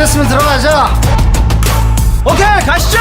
준비됐으면 들어가자. 오케이 가시죠.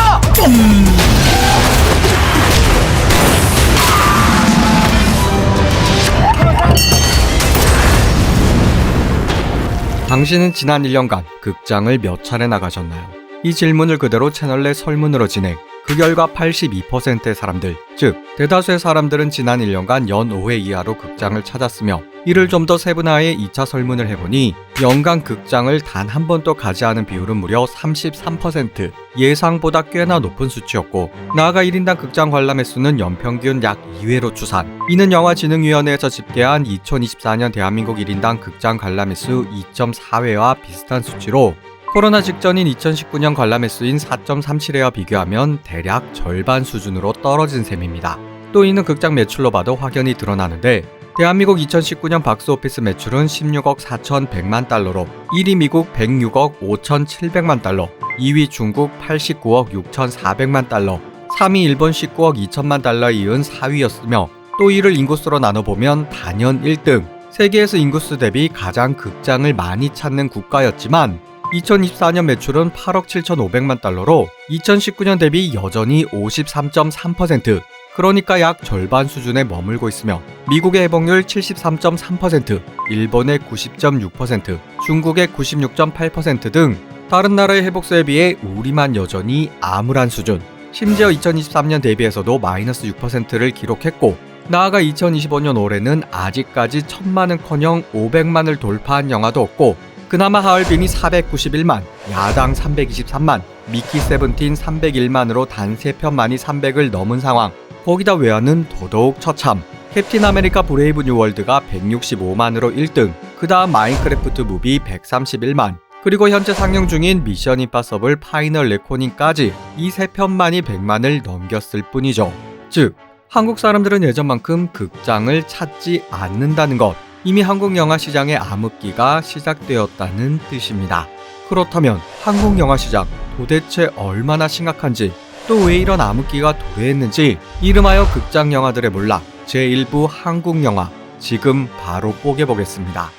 당신은 지난 1년간 극장을 몇 차례 나가셨나요? 이 질문을 그대로 채널 내 설문으로 진행. 그 결과 82%의 사람들, 즉 대다수의 사람들은 지난 1년간 연 5회 이하로 극장을 찾았으며 이를 좀 더 세분화해 2차 설문을 해보니 연간 극장을 단 한 번도 가지 않은 비율은 무려 33% 예상보다 꽤나 높은 수치였고 나아가 1인당 극장 관람 횟수는 연평균 약 2회로 추산. 이는 영화진흥위원회에서 집계한 2024년 대한민국 1인당 극장 관람 횟수 2.4회와 비슷한 수치로 코로나 직전인 2019년 관람 횟수인 4.37회와 비교하면 대략 절반 수준으로 떨어진 셈입니다. 또 이는 극장 매출로 봐도 확연히 드러나는데 대한민국 2019년 박스오피스 매출은 16억 4,100만 달러로 1위 미국 106억 5,700만 달러, 2위 중국 89억 6,400만 달러, 3위 일본 19억 2천만 달러에 이은 4위였으며 또 이를 인구수로 나눠보면 단연 1등, 세계에서 인구수 대비 가장 극장을 많이 찾는 국가였지만 2024년 매출은 8억 7,500만 달러로 2019년 대비 여전히 53.3%, 그러니까 약 절반 수준에 머물고 있으며 미국의 회복률 73.3%, 일본의 90.6%, 중국의 96.8%등 다른 나라의 회복수에 비해 우리만 여전히 암울한 수준. 심지어 2023년 대비해서도 마이너스 6%를 기록했고 나아가 2025년 올해는 아직까지 천만은커녕 500만을 돌파한 영화도 없고 그나마 하얼빈이 491만, 야당 323만, 미키 세븐틴 301만으로 단 3편만이 300을 넘은 상황. 거기다 외화는 더더욱 처참. 캡틴 아메리카 브레이브 뉴 월드가 165만으로 1등, 그 다음 마인크래프트 무비 131만, 그리고 현재 상영 중인 미션 임파서블 파이널 레코닝까지 이 세 편만이 100만을 넘겼을 뿐이죠. 즉, 한국 사람들은 예전만큼 극장을 찾지 않는다는 것. 이미 한국 영화 시장의 암흑기가 시작되었다는 뜻입니다. 그렇다면 한국 영화 시장 도대체 얼마나 심각한지 또 왜 이런 암흑기가 도래했는지 이름하여 극장 영화들의 몰락 제1부 한국 영화 지금 바로 뽀개보겠습니다.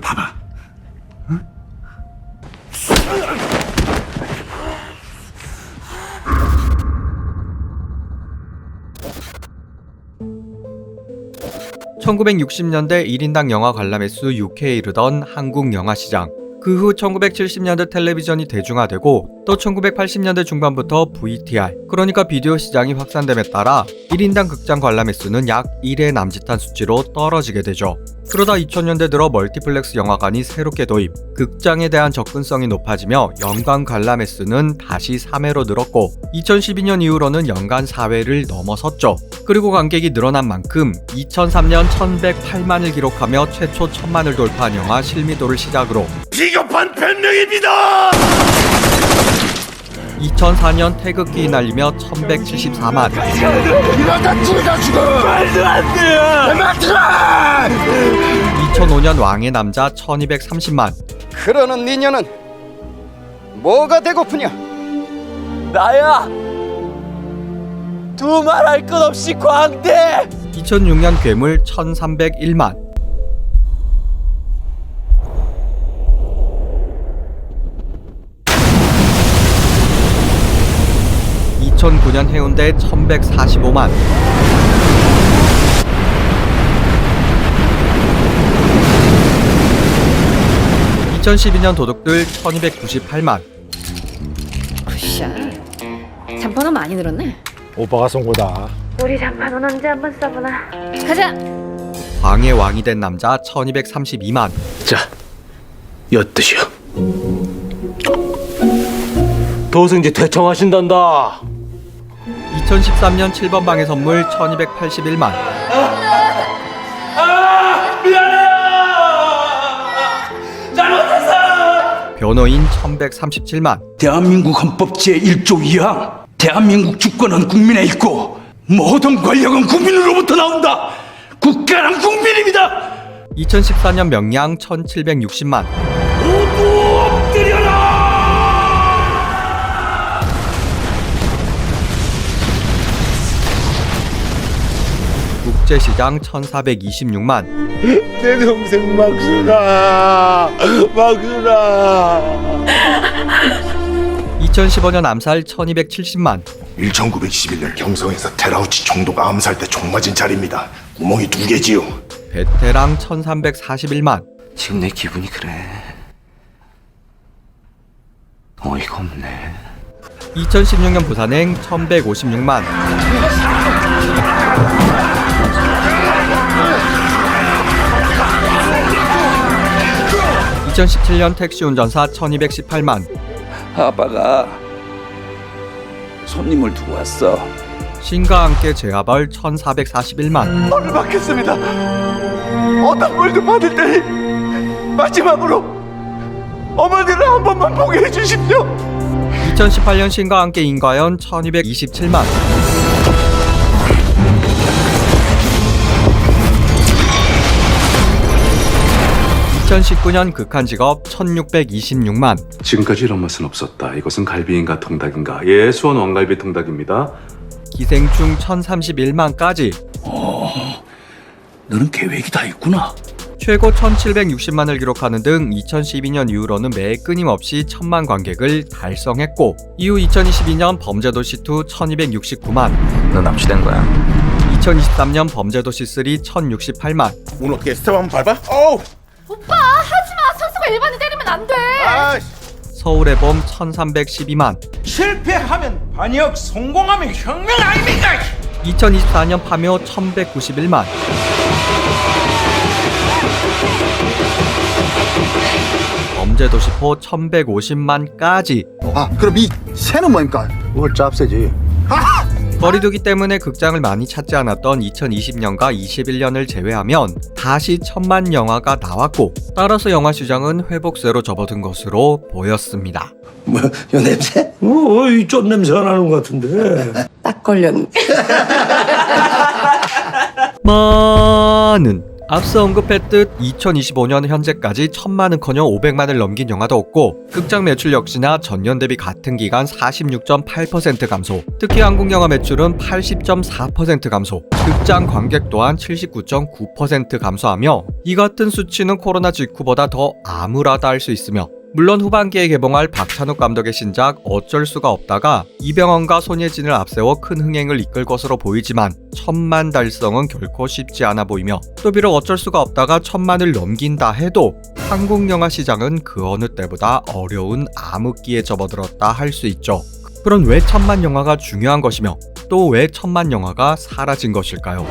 봐봐. 1960년대 1인당 영화 관람 횟수 6회에 이르던 한국 영화 시장. 그 후 1970년대 텔레비전이 대중화되고 또 1980년대 중반부터 VTR, 그러니까 비디오 시장이 확산됨에 따라 1인당 극장 관람 횟수는 약 1회 남짓한 수치로 떨어지게 되죠. 그러다 2000년대 들어 멀티플렉스 영화관이 새롭게 도입, 극장에 대한 접근성이 높아지며 연간 관람 횟수는 다시 3회로 늘었고 2012년 이후로는 연간 4회를 넘어섰죠. 그리고 관객이 늘어난 만큼 2003년 1108만을 기록하며 최초 1000만을 돌파한 영화 실미도를 시작으로 비 겁한 변명입니다. 2004년 태극기 날리며 1174만, 이러다 둘다 죽어. 말도 안 돼요. 막들어 2005년 왕의 남자 1230만, 그러는 니녀는 뭐가 되고프냐? 나야. 두 말 할 것 없이 광대. 2006년 괴물 1301만, 2009년 해운대 1145만, 2012년 도둑들 1298만, 굿샷. 잠깐은 많이 늘었네. 오빠가 쏜 거다. 우리 잠깐은 언제 한 번 써보나? 가자. 광의 왕이 된 남자 1232만, 자, 엿드시오. 도승지 대청하신단다. 2013년 7번 방의 선물 1281만, 변호인 1137만, 대한민국 헌법 제1조 2항 대한민국 주권은 국민에 있고 모든 권력은 국민으로부터 나온다. 국가는 국민입니다. 2014년 명량 1760만, 모두 엎드려라! 국제시장 1426만, 내 동생 막순아, 막순아. 2015년 암살 1270만, 1921년 경성에서 테라우치 총독가 암살 때 총 맞은 자리입니다. 구멍이 두 개지요. 베테랑 1341만, 지금 내 기분이 그래. 어이가 없네. 2016년 부산행 1156만, 2017년 택시 운전사 1218만, 아빠가 손님을 두고 왔어. 신과 함께 재화벌 1441만, 오늘 받겠습니다. 어떤 벌도 받을 때 마지막으로 어머니를 한 번만 보게 해주십시오. 2018년 신과 함께 인과연 1227만, 2019년 극한 직업 1626만, 지금까지 이런 맛은 없었다. 이것은 갈비인가 통닭인가? 예, 수원 왕갈비 통닭입니다. 기생충 1031만까지 너는 계획이 다 있구나. 최고 1760만을 기록하는 등 2012년 이후로는 매 끊임없이 천만 관객을 달성했고 이후 2022년 범죄도시2 1269만 너 납치된 거야. 2023년 범죄도시3 1068만 오늘 어떻게 스텝 한번 밟아? 어우! 선수가 일반인 때리면 안 돼. 아, 서울의 봄 1312만 실패하면 반역, 성공하면 혁명 아닙니까? 2024년 파묘 1191만 범죄도시포 1150만까지 아, 그럼 이 새는 뭡니까? 뭘 짭세지. 거리두기 때문에 극장을 많이 찾지 않았던 2020년과 21년을 제외하면 다시 천만 영화가 나왔고 따라서 영화 시장은 회복세로 접어든 것으로 보였습니다. 뭐, 요 냄새? 어, 이좀 냄새 가 나는 것 같은데. 딱 걸렸네. 많은 앞서 언급했듯 2025년 현재까지 천만은커녕 500만을 넘긴 영화도 없고 극장 매출 역시나 전년 대비 같은 기간 46.8% 감소. 특히 한국 영화 매출은 80.4% 감소. 극장 관객 또한 79.9% 감소하며 이 같은 수치는 코로나 직후보다 더 암울하다 할 수 있으며 물론 후반기에 개봉할 박찬욱 감독의 신작 어쩔 수가 없다가 이병헌과 손예진을 앞세워 큰 흥행을 이끌 것으로 보이지만 천만 달성은 결코 쉽지 않아 보이며 또 비록 어쩔 수가 없다가 천만을 넘긴다 해도 한국 영화 시장은 그 어느 때보다 어려운 암흑기에 접어들었다 할 수 있죠. 그럼 왜 천만 영화가 중요한 것이며 또 왜 천만 영화가 사라진 것일까요?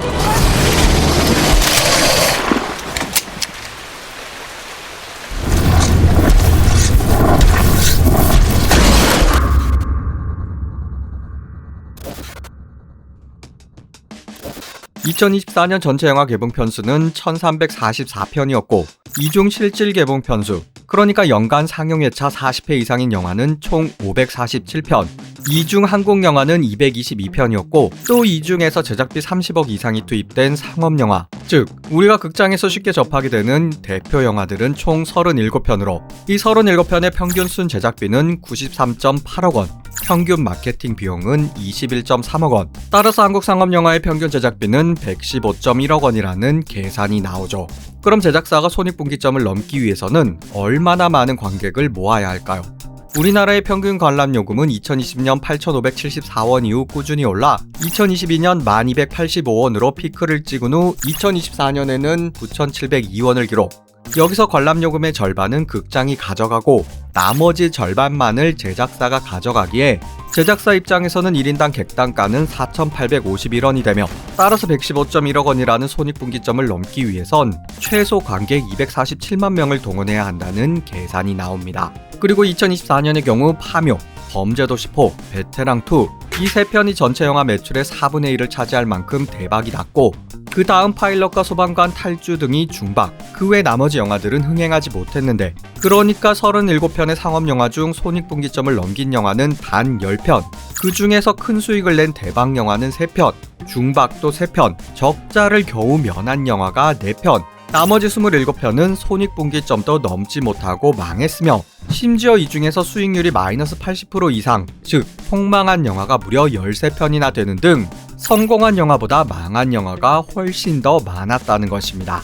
(2024년) 전체 영화 개봉 편수는 (1344편이었고) 이중 실질 개봉 편수 그러니까 연간 상영 회차 40회 이상인 영화는 총 547편 이중 한국 영화는 222편이었고 또 이중에서 제작비 30억 이상이 투입된 상업 영화 즉 우리가 극장에서 쉽게 접하게 되는 대표 영화들은 총 37편으로 이 37편의 평균 순 제작비는 93.8억 원 평균 마케팅 비용은 21.3억 원. 따라서 한국 상업 영화의 평균 제작비는 115.1억 원이라는 계산이 나오죠. 그럼 제작사가 손익분기점을 넘기 위해서는 얼마나 많은 관객을 모아야 할까요? 우리나라의 평균 관람 요금은 2020년 8,574원 이후 꾸준히 올라 2022년 1,285원으로 피크를 찍은 후 2024년에는 9,702원을 기록. 여기서 관람 요금의 절반은 극장이 가져가고 나머지 절반만을 제작사가 가져가기에 제작사 입장에서는 1인당 객단가는 4,851원이 되며 따라서 115.1억 원이라는 손익분기점을 넘기 위해선 최소 관객 247만 명을 동원해야 한다는 계산이 나옵니다. 그리고 2024년의 경우 파묘, 범죄도시 4, 베테랑 2 이 세 편이 전체 영화 매출의 4분의 1을 차지할 만큼 대박이 났고 그 다음 파일럿과 소방관 탈주 등이 중박. 그 외 나머지 영화들은 흥행하지 못했는데 그러니까 37편의 상업 영화 중 손익분기점을 넘긴 영화는 단 10편. 그 중에서 큰 수익을 낸 대박 영화는 3편. 중박도 3편. 적자를 겨우 면한 영화가 4편 나머지 27편은 손익분기점도 넘지 못하고 망했으며 심지어 이 중에서 수익률이 마이너스 80% 이상, 즉 폭망한 영화가 무려 13편이나 되는 등 성공한 영화보다 망한 영화가 훨씬 더 많았다는 것입니다.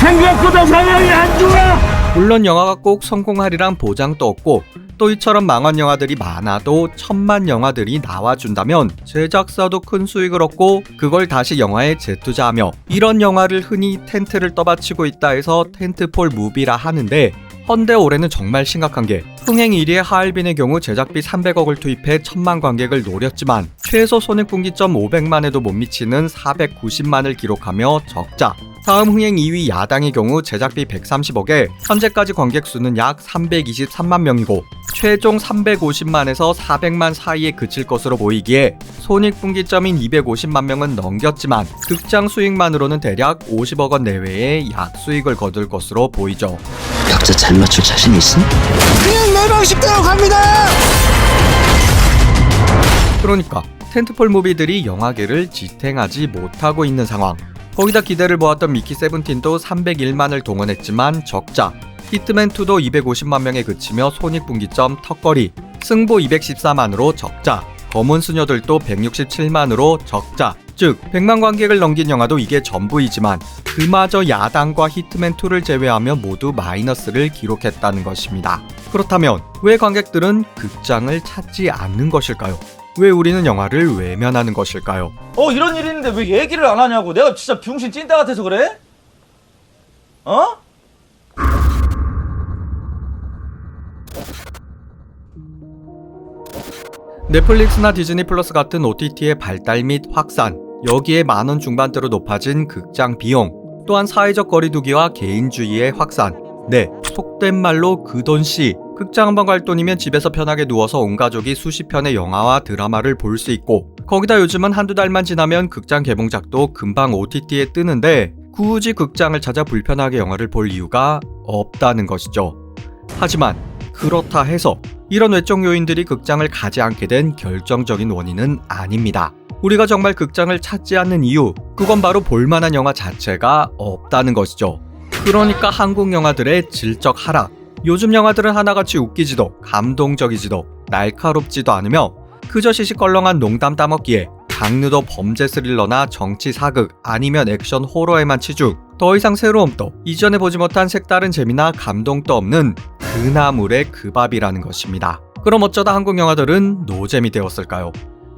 생각보다 상황이 안 좋아. 물론 영화가 꼭 성공하리란 보장도 없고 또 이처럼 망한 영화들이 많아도 천만 영화들이 나와준다면 제작사도 큰 수익을 얻고 그걸 다시 영화에 재투자하며 이런 영화를 흔히 텐트를 떠받치고 있다 해서 텐트폴 무비라 하는데 헌데 올해는 정말 심각한 게 흥행 1위의 하얼빈의 경우 제작비 300억을 투입해 천만 관객을 노렸지만 최소 손익분기점 500만에도 못 미치는 490만을 기록하며 적자 다음 흥행 2위 야당의 경우 제작비 130억에 현재까지 관객 수는 약 323만 명이고 최종 350만에서 400만 사이에 그칠 것으로 보이기에 손익분기점인 250만 명은 넘겼지만 극장 수익만으로는 대략 50억 원 내외의 약수익을 거둘 것으로 보이죠. 각자 잘 맞출 자신 있음? 그러니까 텐트폴 무비들이 영화계를 지탱하지 못하고 있는 상황. 거기다 기대를 모았던 미키 세븐틴도 301만을 동원했지만 적자. 히트맨2도 250만 명에 그치며 손익분기점 턱걸이. 승부 214만으로 적자. 검은 수녀들도 167만으로 적자. 즉 100만 관객을 넘긴 영화도 이게 전부이지만 그마저 야당과 히트맨2를 제외하며 모두 마이너스를 기록했다는 것입니다. 그렇다면 왜 관객들은 극장을 찾지 않는 것일까요? 왜 우리는 영화를 외면하는 것일까요? 어 이런 일 있는데 왜 얘기를 안 하냐고 내가 진짜 병신 찐따 같아서 그래? 어? 넷플릭스나 디즈니 플러스 같은 OTT의 발달 및 확산, 여기에 만원 중반대로 높아진 극장 비용, 또한 사회적 거리두기와 개인주의의 확산. 네, 속된 말로 그 돈 씨. 극장 한 번 갈 돈이면 집에서 편하게 누워서 온 가족이 수십 편의 영화와 드라마를 볼 수 있고, 거기다 요즘은 한두 달만 지나면 극장 개봉작도 금방 OTT에 뜨는데, 굳이 극장을 찾아 불편하게 영화를 볼 이유가 없다는 것이죠. 하지만 그렇다 해서 이런 외적 요인들이 극장을 가지 않게 된 결정적인 원인은 아닙니다. 우리가 정말 극장을 찾지 않는 이유, 그건 바로 볼만한 영화 자체가 없다는 것이죠. 그러니까 한국 영화들의 질적 하락. 요즘 영화들은 하나같이 웃기지도, 감동적이지도, 날카롭지도 않으며 그저 시시껄렁한 농담 따먹기에 장르도 범죄 스릴러나 정치 사극 아니면 액션 호러에만 치중 더 이상 새로움도 이전에 보지 못한 색다른 재미나 감동도 없는 그나물의 그 밥이라는 것입니다. 그럼 어쩌다 한국 영화들은 노잼이 되었을까요?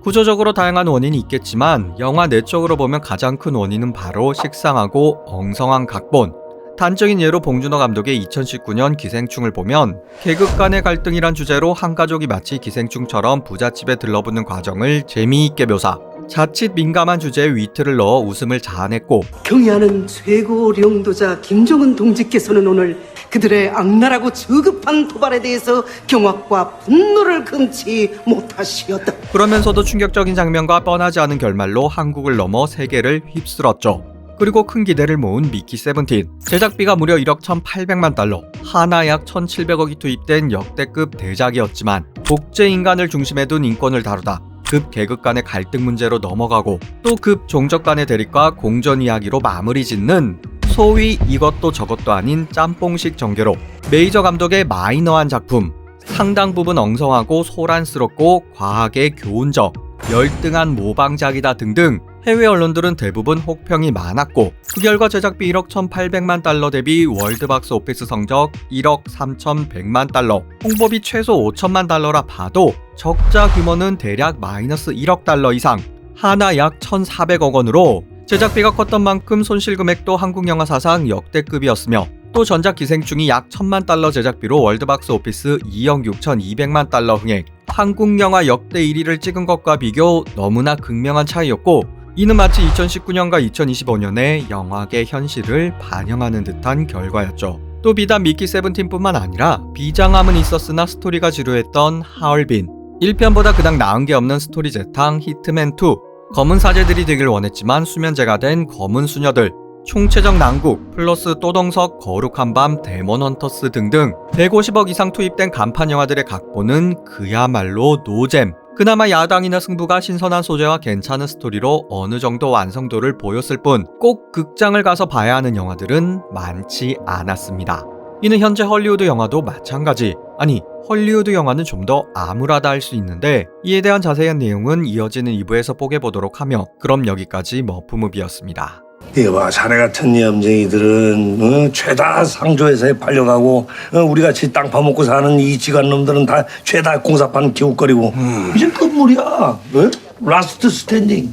구조적으로 다양한 원인이 있겠지만 영화 내적으로 보면 가장 큰 원인은 바로 식상하고 엉성한 각본. 단적인 예로 봉준호 감독의 2019년 기생충을 보면 계급 간의 갈등이란 주제로 한 가족이 마치 기생충처럼 부잣집에 들러붙는 과정을 재미있게 묘사. 자칫 민감한 주제에 위트를 넣어 웃음을 자아냈고 경의하는 최고領도자 김정은 동지께서는 오늘 그들의 악랄하고 저급한 도발에 대해서 경악과 분노를 금치 못하시었다. 그러면서도 충격적인 장면과 뻔하지 않은 결말로 한국을 넘어 세계를 휩쓸었죠. 그리고 큰 기대를 모은 미키 세븐틴. 제작비가 무려 1억 1,800만 달러. 하나 약 1,700억이 투입된 역대급 대작이었지만 복제 인간을 중심에 둔 인권을 다루다 급 계급 간의 갈등 문제로 넘어가고 또 급 종족 간의 대립과 공전 이야기로 마무리 짓는 소위 이것도 저것도 아닌 짬뽕식 전개로 메이저 감독의 마이너한 작품. 상당 부분 엉성하고 소란스럽고 과하게 교훈적 열등한 모방작이다 등등 해외 언론들은 대부분 혹평이 많았고 그 결과 제작비 1억 1,800만 달러 대비 월드박스 오피스 성적 1억 3,100만 달러 홍보비 최소 5천만 달러라 봐도 적자 규모는 대략 마이너스 1억 달러 이상 하나 약 1,400억 원으로 제작비가 컸던 만큼 손실 금액도 한국 영화 사상 역대급이었으며 또 전작 기생충이 약 1천만 달러 제작비로 월드박스 오피스 2억 6,200만 달러 흥행. 한국 영화 역대 1위를 찍은 것과 비교 너무나 극명한 차이였고 이는 마치 2019년과 2025년의 영화계 현실을 반영하는 듯한 결과였죠. 또 비단 미키 세븐틴뿐만 아니라 비장함은 있었으나 스토리가 지루했던 하얼빈. 1편보다 그닥 나은 게 없는 스토리 재탕 히트맨2 검은 사제들이 되길 원했지만 수면제가 된 검은 수녀들 총체적 난국 플러스 또동석 거룩한 밤 데몬 헌터스 등등 150억 이상 투입된 간판 영화들의 각본은 그야말로 노잼 그나마 야당이나 승부가 신선한 소재와 괜찮은 스토리로 어느 정도 완성도를 보였을 뿐 꼭 극장을 가서 봐야 하는 영화들은 많지 않았습니다. 이는 현재 헐리우드 영화도 마찬가지. 아니, 헐리우드 영화는 좀 더 암울하다 할 수 있는데 이에 대한 자세한 내용은 이어지는 2부에서 뽀개 보도록 하며 그럼 여기까지 머프무비였습니다. 이봐 자네 같은 염쟁이들은 어, 죄다 상조회사에 팔려가고 어, 우리 같이 땅 파먹고 사는 이 지간 놈들은 다 죄다 공사판 기웃거리고. 이제 끝물이야. 어? 라스트 스탠딩